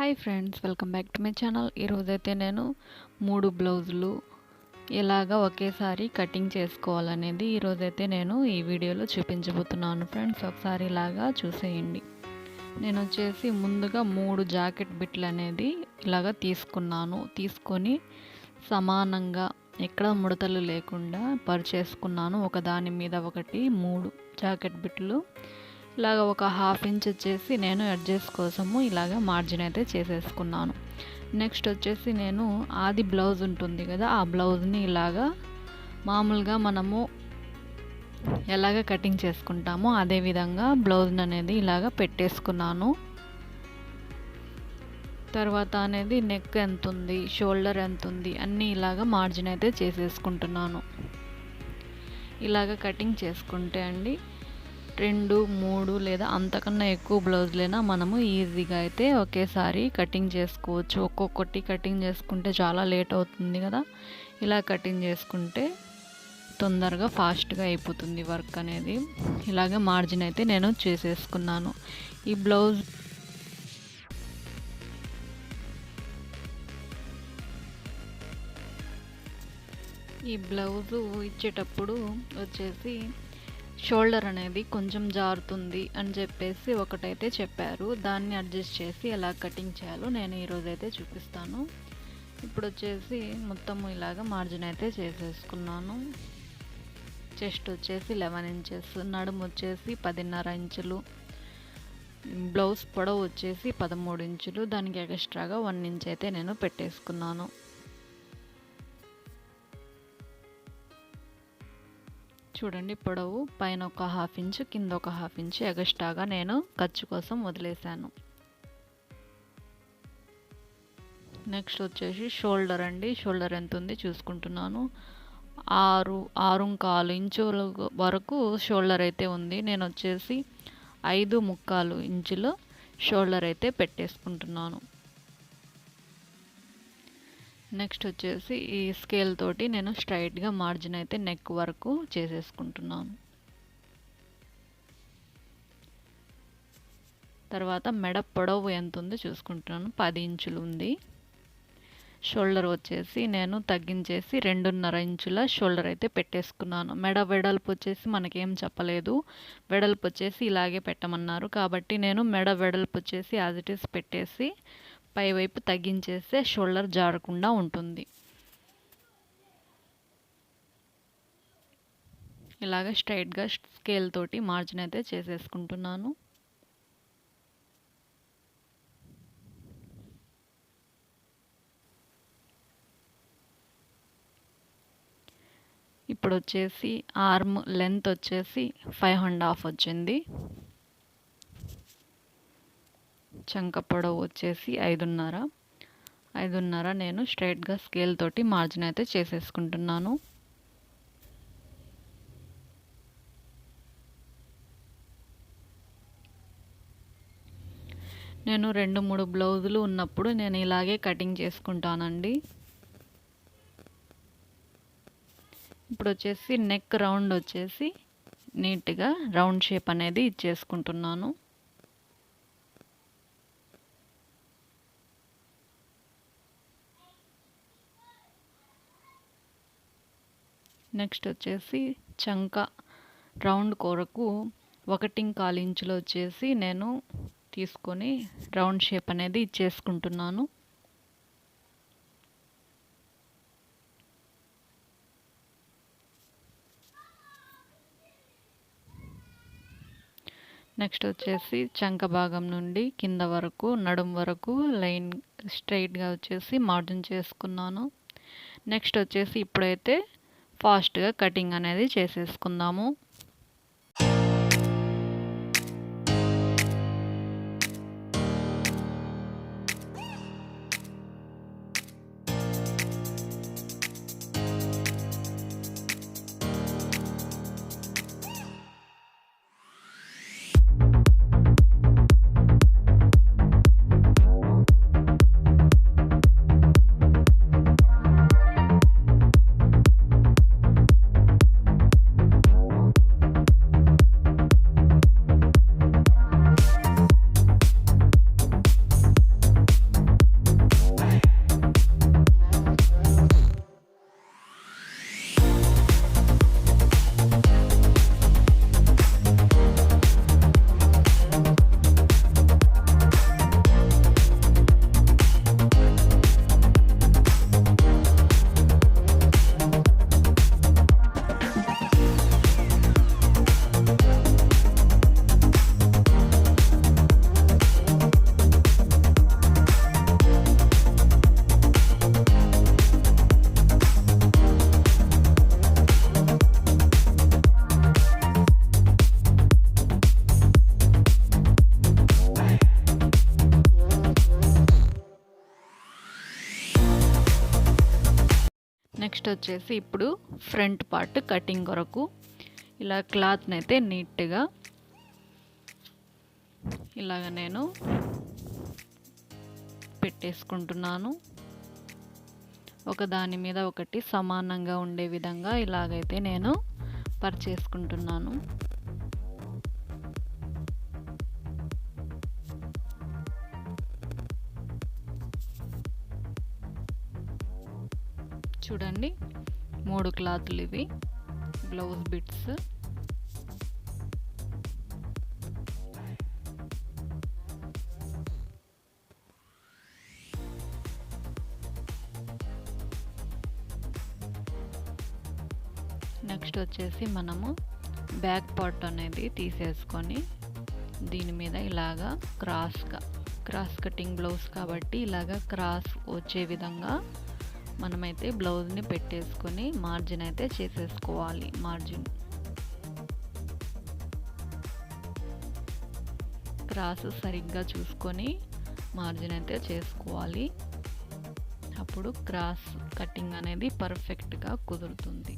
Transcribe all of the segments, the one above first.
Hi friends welcome back to my channel. ఈరోజైతే నేను మూడు బ్లౌజులు ఎలాగా ఒకేసారి కటింగ్ చేసుకోవాలనేది ఈరోజైతే నేను ఈ వీడియోలో చూపించబోతున్నాను ఫ్రెండ్స్. ఒకసారి ఇలాగా చూసేయండి. నేను వచ్చేసి ముందుగా మూడు జాకెట్ బిట్లు అనేది ఇలాగా తీసుకున్నాను. తీసుకొని సమానంగా ఎక్కడ ముడతలు లేకుండా పరిచేసుకున్నాను. ఒకదాని మీద ఒకటి మూడు జాకెట్ బిట్లు. ఇలాగ ఒక హాఫ్ ఇంచ్ వచ్చేసి నేను అడ్జస్ట్ కోసము ఇలాగ మార్జిన్ అయితే చేసేసుకున్నాను. నెక్స్ట్ వచ్చేసి నేను ఆది బ్లౌజ్ ఉంటుంది కదా ఆ బ్లౌజ్ని ఇలాగా మామూలుగా మనము ఎలాగ కటింగ్ చేసుకుంటామో అదే విధంగా బ్లౌజ్ని అనేది ఇలాగ పెట్టేసుకున్నాను. తర్వాత అనేది నెక్ ఎంత ఉంది షోల్డర్ ఎంత ఉంది అన్నీ ఇలాగ మార్జిన్ అయితే చేసేసుకుంటున్నాను. ఇలాగ కటింగ్ చేసుకుంటే అండి రెండు మూడు లేదా అంతకన్నా ఎక్కువ బ్లౌజ్లైనా మనము ఈజీగా అయితే ఒకేసారి కటింగ్ చేసుకోవచ్చు. ఒక్కొక్కటి కటింగ్ చేసుకుంటే చాలా లేట్ అవుతుంది కదా. ఇలా కటింగ్ చేసుకుంటే తొందరగా ఫాస్ట్గా అయిపోతుంది వర్క్ అనేది. ఇలాగే మార్జిన్ అయితే నేను చేసేసుకున్నాను. ఈ బ్లౌజ్ ఈ బ్లౌజు ఇచ్చేటప్పుడు వచ్చేసి షోల్డర్ అనేది కొంచెం జారుతుంది అని చెప్పేసి ఒకటైతే చెప్పారు. దాన్ని అడ్జస్ట్ చేసి ఎలా కటింగ్ చేయాలో నేను ఈరోజైతే చూపిస్తాను. ఇప్పుడు వచ్చేసి మొత్తము ఇలాగ మార్జిన్ అయితే చేసేసుకున్నాను. చెస్ట్ వచ్చేసి లెవెన్ ఇంచెస్ నడుము వచ్చేసి పదిన్నర ఇంచులు బ్లౌజ్ పొడవు వచ్చేసి పదమూడు ఇంచులు దానికి ఎక్స్ట్రాగా వన్ ఇంచ్ అయితే నేను పెట్టేసుకున్నాను. చూడండి పొడవు పైన ఒక హాఫ్ ఇంచ్ కింద ఒక హాఫ్ ఇంచ్ ఎగస్ట్రాగా నేను ఖర్చు కోసం వదిలేశాను. నెక్స్ట్ వచ్చేసి షోల్డర్ అండి. షోల్డర్ ఎంత ఉంది చూసుకుంటున్నాను. ఆరు ఆరు కాలు ఇంచుల వరకు షోల్డర్ అయితే ఉంది. నేను వచ్చేసి ఐదు ముక్కాలు ఇంచులు షోల్డర్ అయితే పెట్టేసుకుంటున్నాను. నెక్స్ట్ వచ్చేసి ఈ స్కేల్ తోటి నేను స్ట్రైట్గా మార్జిన్ అయితే నెక్ వరకు చేసేసుకుంటున్నాను. తర్వాత మెడ పొడవు ఎంత ఉందో చూసుకుంటున్నాను. పది ఇంచులు ఉంది. షోల్డర్ వచ్చేసి నేను తగ్గించేసి రెండున్నర ఇంచుల షోల్డర్ అయితే పెట్టేసుకున్నాను. మెడ వెడల్పు వచ్చేసి మనకేం చెప్పలేదు. వెడల్పు వచ్చేసి ఇలాగే పెట్టమన్నారు. కాబట్టి నేను మెడ వెడల్పు వచ్చేసి యాజ్ ఇట్ ఈస్ పెట్టేసి పైవైపు తగ్గించేస్తే షోల్డర్ జారకుండా ఉంటుంది. ఇలాగ స్ట్రైట్గా స్కేల్ తోటి మార్జిన్ అయితే చేసేసుకుంటున్నాను. ఇప్పుడు వచ్చేసి ఆర్మ్ లెంత్ వచ్చేసి ఫైవ్ అండ్ హాఫ్ వచ్చింది. చంక పొడవు వచ్చేసి ఐదున్నర. ఐదున్నర నేను స్ట్రైట్గా స్కేల్ తోటి మార్జిన్ అయితే చేసేసుకుంటున్నాను. నేను రెండు మూడు బ్లౌజులు ఉన్నప్పుడు నేను ఇలాగే కటింగ్ చేసుకుంటానండి. ఇప్పుడు వచ్చేసి నెక్ రౌండ్ వచ్చేసి నీట్గా రౌండ్ షేప్ అనేది ఇచ్చేసుకుంటున్నాను. నెక్స్ట్ వచ్చేసి చంక రౌండ్ కొరకు ఒకటి కాలు వచ్చేసి నేను తీసుకొని రౌండ్ షేప్ అనేది చేసుకుంటున్నాను. నెక్స్ట్ వచ్చేసి చంక భాగం నుండి కింద వరకు నడుం వరకు లైన్ స్ట్రైట్గా వచ్చేసి మార్జిన్ చేసుకున్నాను. నెక్స్ట్ వచ్చేసి ఇప్పుడైతే ఫాస్ట్గా కటింగ్ అనేది చేసేసుకుందాము. వచ్చేసి ఇప్పుడు ఫ్రంట్ పార్ట్ కటింగ్ కొరకు ఇలా క్లాత్ని అయితే నీట్గా ఇలాగ నేను పెట్టేసుకుంటున్నాను. ఒక దాని మీద ఒకటి సమానంగా ఉండే విధంగా ఇలాగైతే నేను పరిచేసుకుంటున్నాను. మూడు క్లాతులు ఇవి. బ్లౌజ్ బిట్స్ నెక్స్ట్ వచ్చేసి మనము బ్యాక్ పార్ట్ అనేది తీసేసుకొని దీని మీద ఇలాగా క్రాస్గా క్రాస్ కటింగ్ బ్లౌజ్ కాబట్టి ఇలాగా క్రాస్ వచ్చే విధంగా మనమైతే బ్లౌజ్ని పెట్టేసుకొని మార్జిన్ అయితే చేసేసుకోవాలి మార్జిన్ క్రాస్ సరిగ్గా చూసుకొని మార్జిన్ అయితే చేసుకోవాలి. అప్పుడు క్రాస్ కటింగ్ అనేది పర్ఫెక్ట్గా కుదురుతుంది.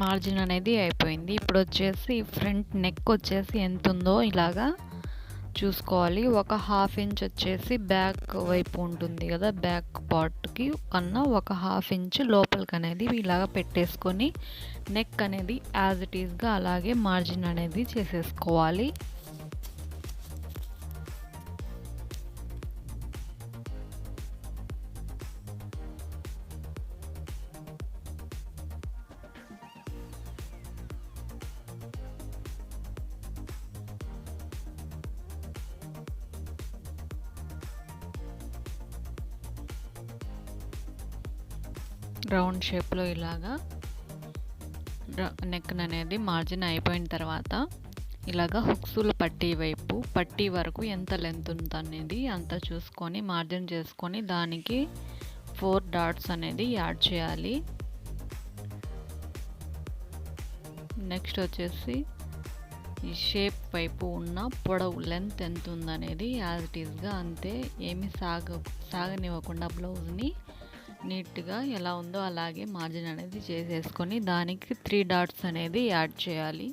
మార్జిన్ అనేది అయిపోయింది. ఇప్పుడు వచ్చేసి ఫ్రంట్ నెక్ వచ్చేసి ఎంత ఉందో ఇలాగా చూసుకోవాలి. ఒక హాఫ్ ఇంచ్ వచ్చేసి బ్యాక్ వైపు ఉంటుంది కదా బ్యాక్ పార్ట్కి కన్నా ఒక హాఫ్ ఇంచ్ లోపలికి అనేది ఇలాగ పెట్టేసుకొని నెక్ అనేది యాజ్ ఇట్ ఈస్గా అలాగే మార్జిన్ అనేది చేసేసుకోవాలి. షేప్లో ఇలాగా నెక్ అనేది మార్జిన్ అయిపోయిన తర్వాత ఇలాగా హుక్సుల పట్టీ వైపు పట్టీ వరకు ఎంత లెంత్ ఉంది అనేది అంత చూసుకొని మార్జిన్ చేసుకొని దానికి ఫోర్ డాట్స్ అనేది యాడ్ చేయాలి. నెక్స్ట్ వచ్చేసి ఈ షేప్ వైపు ఉన్న పొడవు లెంత్ ఎంత ఉందనేది యాజ్ ఇట్ ఈస్గా అంతే ఏమి సాగ సాగనివ్వకుండా బ్లౌజ్ని నీట్గా ఎలా ఉందో అలాగే మార్జిన్ అనేది చేసేసుకొని దానికి త్రీ డాట్స్ అనేది యాడ్ చేయాలి.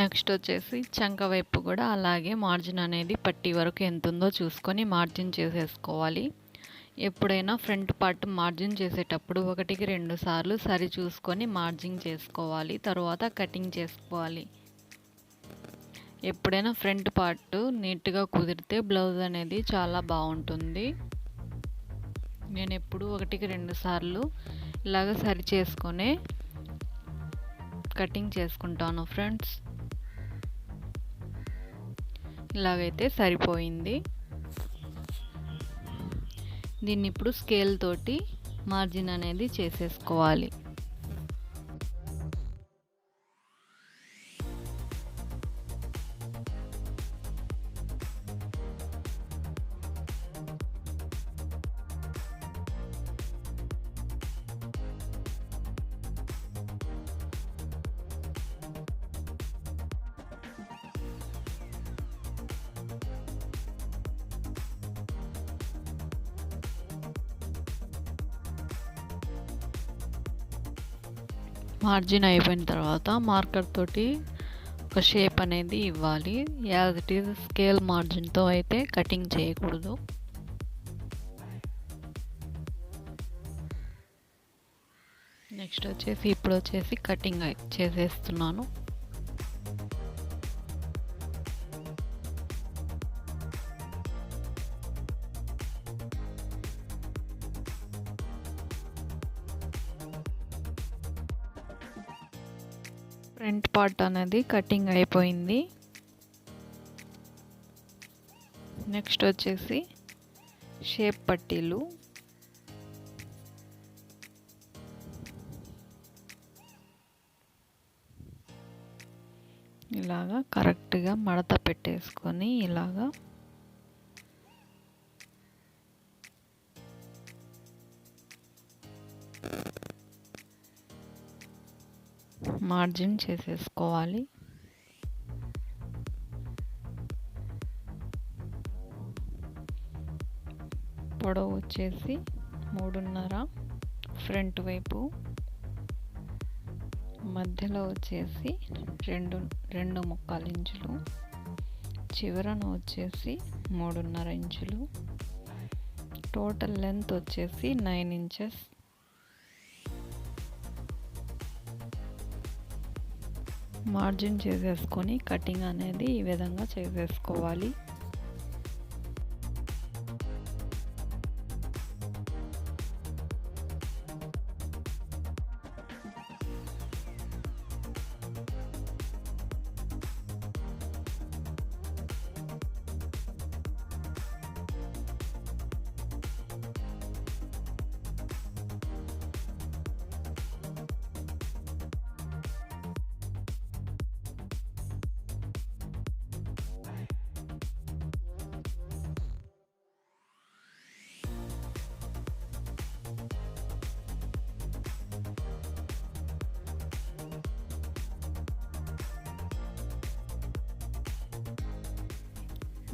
నెక్స్ట్ వచ్చేసి చంక వైపు కూడా అలాగే మార్జిన్ అనేది పట్టి వరకు ఎంత ఉందో చూసుకొని మార్జిన్ చేసేసుకోవాలి. ఎప్పుడైనా ఫ్రంట్ పార్ట్ మార్జిన్ చేసేటప్పుడు ఒకటికి రెండు సార్లు సరి చూసుకొని మార్జిన్ చేసుకోవాలి. తర్వాత కటింగ్ చేసుకోవాలి. ఎప్పుడైనా ఫ్రంట్ పార్ట్ నీట్గా కుదిరితే బ్లౌజ్ అనేది చాలా బాగుంటుంది. నేను ఎప్పుడు ఒకటికి రెండు సార్లు ఇలాగ సరి చేసుకొని కటింగ్ చేసుకుంటాను ఫ్రెండ్స్. ఇలాగైతే సరిపోయింది. దీన్ని ఇప్పుడు స్కేల్ తోటి మార్జిన్ అనేది చేసేసుకోవాలి. మార్జిన్ అయిపోయిన తర్వాత మార్కర్ తోటి ఒక షేప్ అనేది ఇవ్వాలి. యాజ్ ఇట్ ఈజ్ స్కేల్ మార్జిన్తో అయితే కటింగ్ చేయకూడదు. నెక్స్ట్ వచ్చేసి ఇప్పుడు వచ్చేసి కటింగ్ చేసేస్తున్నాను. పార్ట్ అనేది కటింగ్ అయిపోయింది. నెక్స్ట్ వచ్చేసి షేప్ పట్టీలు. ఇలాగా కరెక్ట్గా మడత పెట్టేసుకొని ఇలాగా మార్జిన్ చేసేసుకోవాలి. పొడవు వచ్చేసి మూడున్నర ఫ్రంట్ వైపు. మధ్యలో వచ్చేసి రెండు రెండు ముక్కాలు ఇంచులు. చివరన వచ్చేసి మూడున్నర ఇంచులు. టోటల్ లెంత్ వచ్చేసి నైన్ ఇంచెస్. మార్జిన్ చేసేసుకొని కటింగ్ అనేది ఈ విధంగా చేసేసుకోవాలి.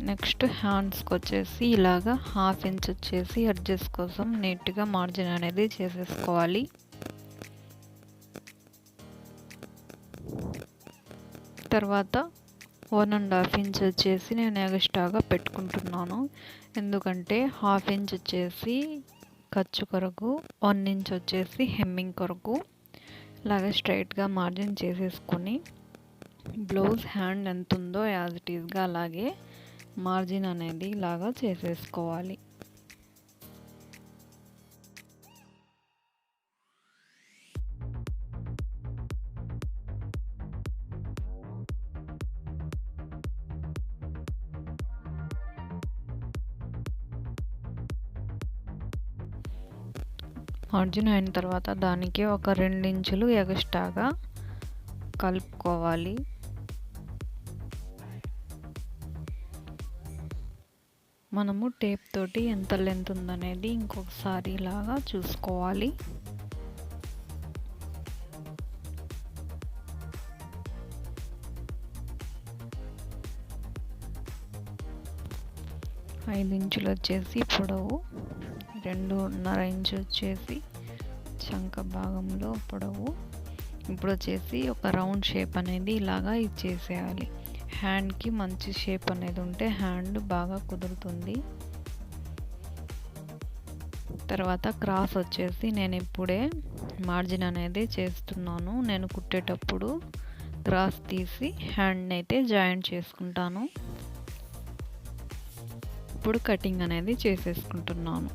నెక్స్ట్ హ్యాండ్స్కి వచ్చేసి ఇలాగా హాఫ్ ఇంచ్ వచ్చేసి అడ్జస్ట్ కోసం నీట్గా మార్జిన్ అనేది చేసేసుకోవాలి. తర్వాత వన్ అండ్ హాఫ్ ఇంచ్ వచ్చేసి నేను ఎగస్ట్రాగా పెట్టుకుంటున్నాను. ఎందుకంటే హాఫ్ ఇంచ్ వచ్చేసి ఖర్చు కొరకు వన్ ఇంచ్ వచ్చేసి హెమ్మింగ్ కొరకు ఇలాగే స్ట్రైట్గా మార్జిన్ చేసేసుకొని బ్లౌజ్ హ్యాండ్ ఎంత ఉందో యాజ్ ఇట్ ఈస్గా అలాగే మార్జిన్ అనేది ఇలాగా చేసేసుకోవాలి. మార్జిన్ అయిన తర్వాత దానికి ఒక రెండించులు ఎగస్ట్రాగా కలుపుకోవాలి. మనము టేప్ తోటి ఎంత లెంత్ ఉందనేది ఇంకొకసారి ఇలాగా చూసుకోవాలి. ఐదు ఇంచులు వచ్చేసి పొడవు రెండున్నర ఇంచు వచ్చేసి చంక భాగంలో పొడవు. ఇప్పుడు వచ్చేసి ఒక రౌండ్ షేప్ అనేది ఇలాగా ఇచ్చేసేయాలి. హ్యాండ్కి మంచి షేప్ అనేది ఉంటే హ్యాండ్ బాగా కుదురుతుంది. తర్వాత క్రాస్ వచ్చేసి నేను ఇప్పుడే మార్జిన్ అనేది చేస్తున్నాను. నేను కుట్టేటప్పుడు క్రాస్ తీసి హ్యాండ్ని అయితే జాయింట్ చేసుకుంటాను. ఇప్పుడు కటింగ్ అనేది చేసేసుకుంటున్నాను.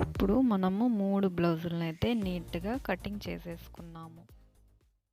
ఇప్పుడు మనము మూడు బ్లౌజులను అయితే నీట్గా కటింగ్ చేసేసుకున్నాము.